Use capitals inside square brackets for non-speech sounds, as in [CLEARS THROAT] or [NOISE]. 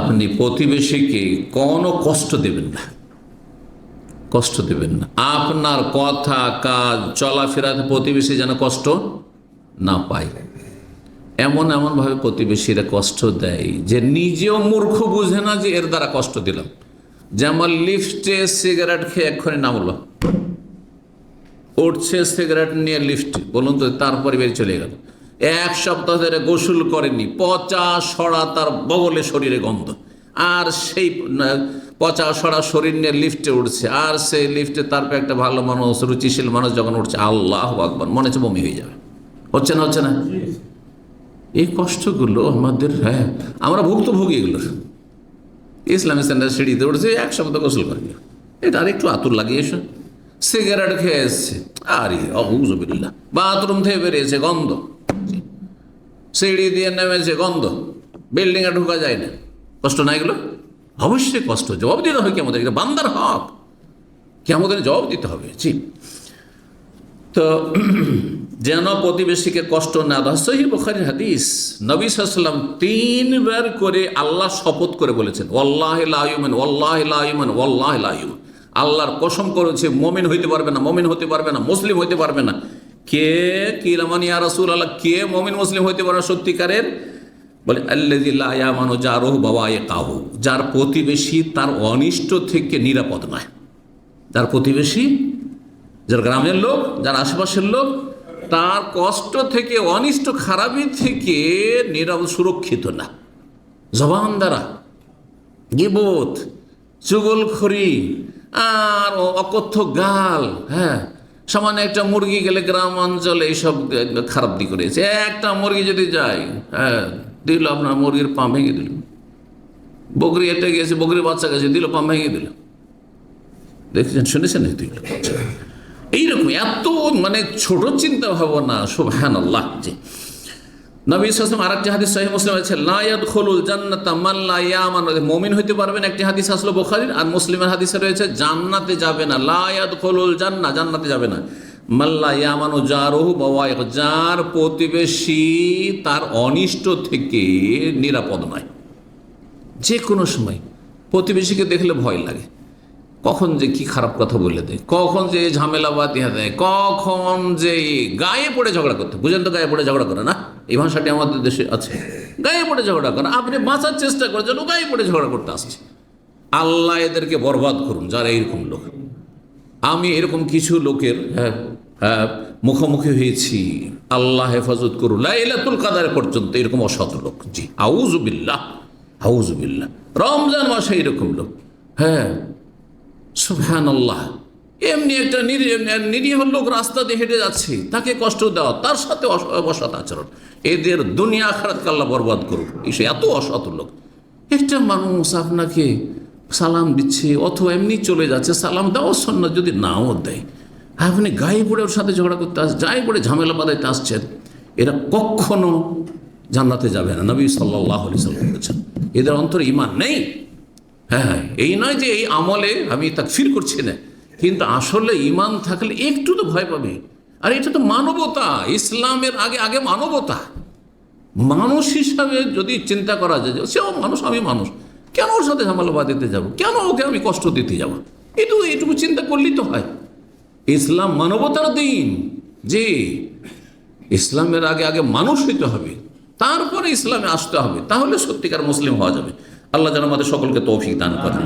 আপনি প্রতিবেশীকে কোনো কষ্ট দেবেন না। কষ্ট দেবেন না। আপনার কথা, কাজ চলাফেরাতে প্রতিবেশী যেন কষ্ট না পায়। এমন এমনভাবে প্রতিবেশীরা কষ্ট দেয় যে নিজেও মূর্খ বুঝে না যে এর দ্বারা কষ্ট দিলাম। যেমন লিফটে সিগারেট খেয়ে এক্ষুনি নামলো। উঠছে সিগারেট নিয়ে লিফট। বলুন তো তারপরে বেরিয়ে চলে গেল। এক সপ্তাহ ধরে গোসল করেনি, পচা সরা তার বগলে শরীরে গন্ধ। আর সেই পচা সরা শরীর নিয়ে লিফটে উঠছে। আর সেই লিফটে তারপর একটা ভালো মানুষ, রুচিশীল মানুষ যখন উঠছে, আল্লাহ আকবর, মনে হচ্ছে বমি হয়ে যাবে। হচ্ছে না হচ্ছে না? এই কষ্টগুলো আমাদের হ্যাঁ আমরা ভুক্তভোগী এগুলোর। ইসলামী সেন্টার সিঁড়িতে উঠছে, এক সপ্তাহ গোসল করে এটা আর একটু আতুর লাগিয়ে এসো। সিগারেট খেয়ে এসছে। আরে অহুজবিল্লা বাথরুম থেকে বেরিয়েছে, গন্ধ। সিঁড়ি দিয়ে নেমেছে, গন্ধ। বিল্ডিংয়ে ঢোকা যায় না কষ্ট না এগুলো? অবশ্যই কষ্ট। জবাব দিতে হবে কেমন এটা বান্দার হক। কেমন জবাব দিতে হবে। জি তো [CLEARS THROAT] যেন প্রতিবেশীকে কষ্ট না দেওয়া সহি বুখারির হাদিস। নবী সাল্লাম তিনবার করে আল্লাহ শপথ করে বলেছেন ওল্লাহ লাইমেন ওল্লাহ লাইমেন ওল্লাহ লাইমেন আল্লাহর কসম করেছে, মমিন হইতে পারবে না, মমিন হতে পারবে না, মুসলিম হইতে পারবে না। কে কি রামানিয়া রসুল আল্লাহ কে মমিন মুসলিম হইতে পারে সত্যিকারের? বলে আল্লাহ যারোহ বাবা এ কাহু যার প্রতিবেশী তার অনিষ্ট থেকে নিরাপদ নয়। যার প্রতিবেশী, যার গ্রামের লোক, যার আশেপাশের লোক, তার কষ্ট থেকে, অনিষ্ট, খারাপি থেকে নিরাপদ, সুরক্ষিত না। জবান দ্বারা গিবোধ চুগলখড়ি, আর অকথ্য গাল হ্যাঁ সামান্য একটা মুরগি গেলে গ্রাম অঞ্চলে এইসব খারাপ দিক করেছে। একটা মুরগি যদি যায় হ্যাঁ দিল আপনার মুরগির পা ভেঙে দিল। বকরি এটা গেছে বকরির বাচ্চা গেছে, দিল, পা ভেঙে দিল। দেখছেন, শুনেছেন এইরকম এত মানে ছোট চিন্তা ভাবনা সব আল্লাহ জি নবী সাসম আর হাদিস সহিহ মুসলিম আছে লায়াদ খোলুল হইতে পারবেন একটি আর মুসলিমের রয়েছে যাবে না লায়াদ খোলুল যাবে না। যার প্রতিবেশী তার অনিষ্ট থেকে নিরাপদ নয়। যে কোনো সময় প্রতিবেশীকে দেখলে ভয় লাগে। কখন যে কি খারাপ কথা বলে দেয়? কখন যে ঝামেলা বাতিহা দেয় কখন যে গায়ে পড়ে ঝগড়া করতে বুঝেন তো গায়ে পড়ে ঝগড়া করে না? এই ভাষাটি আমাদের দেশে আছে। গায়ে পড়ে ঝগড়া করে। আপনি বাঁচার চেষ্টা করেছেন ও গায়ে পড়ে ঝগড়া করতে আসছে। আল্লাহ এদেরকে বরবাদ করুন, যারা এইরকম লোক। আমি এরকম কিছু লোকের হ্যাঁ হ্যাঁ মুখোমুখি হয়েছি। আল্লাহ হেফাজত করুন। লাইলাতুল কাদার পর্যন্ত এরকম অসৎ লোক। জি আউজুবিল্লাহ আউজুবিল্লাহ রমজান মাসে এরকম লোক। হ্যাঁ সুফহান আল্লাহ এমনি একটা নিরীহ লোক রাস্তা দিয়ে হেঁটে যাচ্ছে, তাকে কষ্ট দেওয়া, তার সাথে অস- অসৎ আচরণ। এদের দুনিয়া খারাপ কাল্লা বরবাদ করুক? এসে এত অসৎ লোক। একটা মানুষ আপনাকে সালাম দিচ্ছে, অথবা এমনি চলে যাচ্ছে, সালাম দেওয়া সন্ন্য যদি নাও দেয়। আপনি গায়ে পড়ে ওর সাথে ঝগড়া করতে আস, যাই পড়ে ঝামেলা বাদাইতে আসছেন, এরা কখনো জান্নাতে যাবে না। নবী সাল্লাহ সাল্লাম বলেছেন, এদের অন্তরে ইমান নেই। হ্যাঁ এই নয় যে এই আমলে আমি তা ফিল করছি না, কিন্তু আসলে ইমান থাকলে একটু তো ভয় পাবে। আর এটা তো মানবতা, ইসলামের আগে আগে মানবতা। মানুষ হিসাবে যদি চিন্তা করা যায় সেও মানুষ, আমি মানুষ, কেন ওর সাথে ঝামেলা বাঁধিতে যাব? কেন ওকে আমি কষ্ট দিতে যাব? এটুকু এটুকু চিন্তা করলেই তো হয়। ইসলাম মানবতার দিন, যে ইসলামের আগে আগে মানুষ হইতে হবে, তারপরে ইসলামে আসতে হবে, তাহলে সত্যিকার মুসলিম হওয়া যাবে। আল্লাহ যেন আমাদের সকলকে তৌফিক দান করেন।